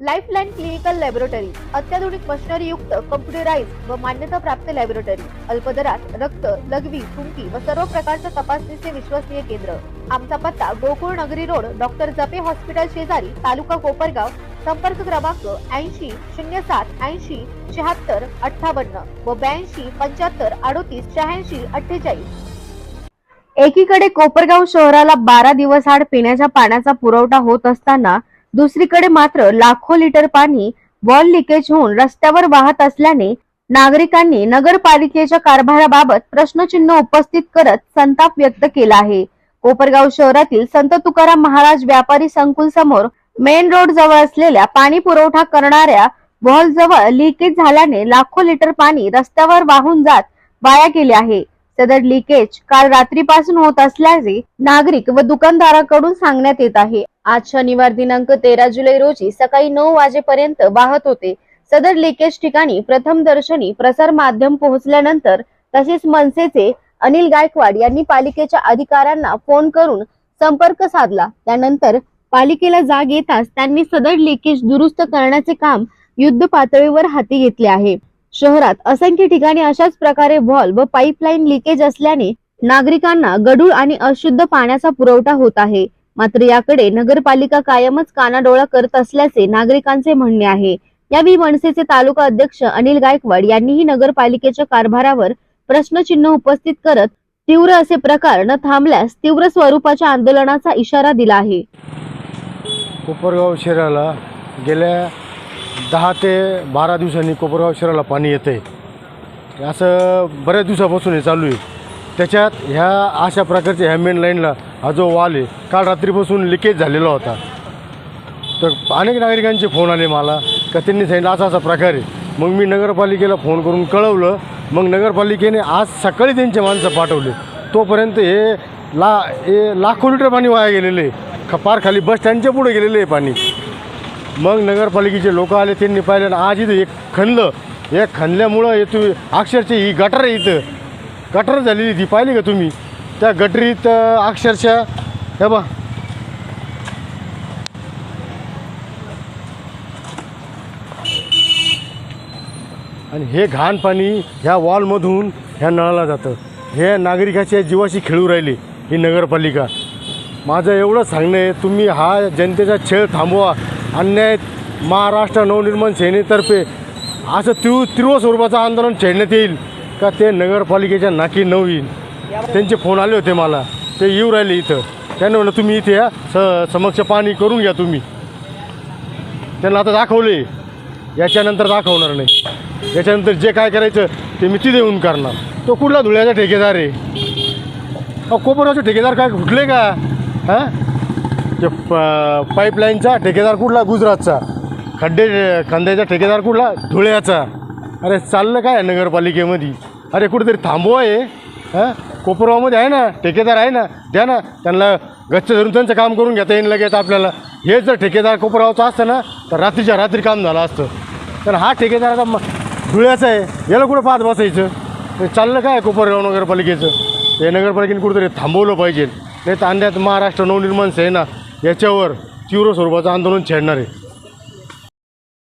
Lifeline clinical laboratory अत्याधुनिक machinery युक्त computerise व मान्यता प्राप्त लॅबोरेटरी अल्पदरात रक्त लघवी थुंकी व सर्व प्रकारच्या तपासणीचे विश्वसनीय केंद्र. आमचा पत्ता गोकुळ नगरी रोड डॉक्टर जपे हॉस्पिटल शेजारी तालुका कोपरगाव संपर्क क्रमांक ऐंशी शून्य सात ऐंशी शहात्तर अठ्ठावन्न व ब्याऐंशी पंच्याहत्तर अडोतीस शहाऐंशी अठ्ठेचाळीस. एकीकडे कोपरगाव शहराला बारा दिवस आड पिण्याच्या पाण्याचा पुरवठा होत असताना दुसरीकडे मात्र लाखो लिटर पाणी वॉल लिकेज होऊन रस्त्यावर वाहत असल्याने नागरिकांनी नगरपालिकेच्या कारभाराबाबत प्रश्नचिन्ह उपस्थित करत संताप व्यक्त केला आहे. कोपरगाव शहरातील संत तुकाराम महाराज व्यापारी संकुल समोर मेन रोड जवळ असलेल्या पाणी पुरवठा करणाऱ्या वॉल जवळ लिकेज झाल्याने लाखो लिटर पाणी रस्त्यावर वाहून जात वाया गेले आहे. सदर लिकेज काल रात्रीपासून होत असल्याचे नागरिक व दुकानदाराकडून सांगण्यात येत आहे. आज शनिवार दिनांक तेरा जुलै रोजी सकाळी नऊ वाजेपर्यंत वाहत होते. सदर लिकेज ठिकाणी प्रथम दर्शनी प्रसार माध्यम पोहोचल्यानंतर तसेच मनसेचे अनिल गायकवाड यांनी पालिकेच्या अधिकाऱ्यांना फोन करून संपर्क साधला. त्यानंतर पालिकेला जाग येताच त्यांनी सदर लिकेज दुरुस्त करण्याचे काम युद्ध पातळीवर हाती घेतले आहे. शहरात असंख्य ठिकाणी अशाच प्रकारे व्हॉल व पाईपलाईन लिकेज असल्याने नागरिकांना गढूळ आणि अशुद्ध पाण्याचा पुरवठा होत आहे. मात्र याकडे नगरपालिका कायमच कानाडोळा करत असल्याचे नागरिकांचे म्हणणे आहे. यावेळी मनसेचे तालुका अध्यक्ष अनिल गायकवाड यांनीही नगरपालिकेच्या कारभारावर प्रश्नचिन्ह उपस्थित करत तीव्र असे प्रकार न थांबल्यास तीव्र स्वरूपाच्या आंदोलनाचा इशारा दिला आहे. कोपरगाव शहराला गेल्या दहा ते बारा दिवसांनी कोपरगाव शहराला पाणी येतं आहे असं बऱ्याच दिवसापासून हे चालू आहे. त्याच्यात ह्या अशा प्रकारच्या ह्या मेन लाईनला हा जो वाल आहे काल रात्रीपासून लिकेज झालेला होता. तर अनेक नागरिकांचे फोन आले मला का त्यांनी सांगितलं असा असा प्रकार आहे. मग मी नगरपालिकेला फोन करून कळवलं. मग नगरपालिकेने आज सकाळी त्यांचे माणसं पाठवले. तोपर्यंत हे ला हे लाखो लिटर पाणी वाया गेलेलं आहे. ख पार खाली बस स्टँडच्या पुढे गेलेलं आहे पाणी. मग नगरपालिकेचे लोक आले त्यांनी पाहिलं आज इथं एक खणलं एक खणल्यामुळं येतो अक्षरशः ही गटर आहे इथं. गटर झालेली ती पाहिली का तुम्ही? त्या गटरीत अक्षरशः हे बा आणि हे घाण पाणी ह्या वॉलमधून ह्या नळाला जातं. हे नागरिकाच्या जीवाशी खेळू राहिले ही नगरपालिका. माझं एवढं सांगणं आहे तुम्ही हा जनतेचा छळ थांबवा. अन्याय महाराष्ट्र नवनिर्माण सेनेतर्फे असं तीव्र तीव्र स्वरूपाचं आंदोलन छेडण्यात येईल का ते नगरपालिकेच्या नाकी नऊ येईल? त्यांचे फोन आले होते मला. ते येऊ राहिले इथं. त्यानं म्हणलं तुम्ही इथे या. स समक्ष पाणी करून घ्या तुम्ही. त्यांना आता दाखवले. याच्यानंतर दाखवणार नाही. याच्यानंतर जे काय करायचं ते मी तिथे येऊन करणार. तो कुठला धुळ्याचा ठेकेदार आहे? अहो ठेकेदार काय कुठले का? हां? ते प पाईपलाईनचा ठेकेदार कुठला? गुजरातचा. खड्डे खंद्याचा ठेकेदार कुठला? धुळ्याचा. अरे चाललं काय नगरपालिकेमध्ये? अरे कुठेतरी थांबवा आहे हां? कोपरगावमध्ये आहे ना? ठेकेदार आहे ना? द्या ना. त्यांना गच्च धरून त्यांचं काम करून घेता येईल लगेच आपल्याला. हे जर ठेकेदार कोपरगावचं असतं ना तर रात्रीच्या रात्री काम झालं असतं. तर हा ठेकेदार आता धुळ्याचा आहे. याला कुठं पाहत बसायचं? ते चाललं काय कोपरगाव नगरपालिकेचं? हे नगरपालिकेने कुठेतरी थांबवलं पाहिजे. नाही तर अंड्यात महाराष्ट्र नवनिर्माण सेना याच्यावर तीव्र स्वरूपाचं आंदोलन छेडणार आहे.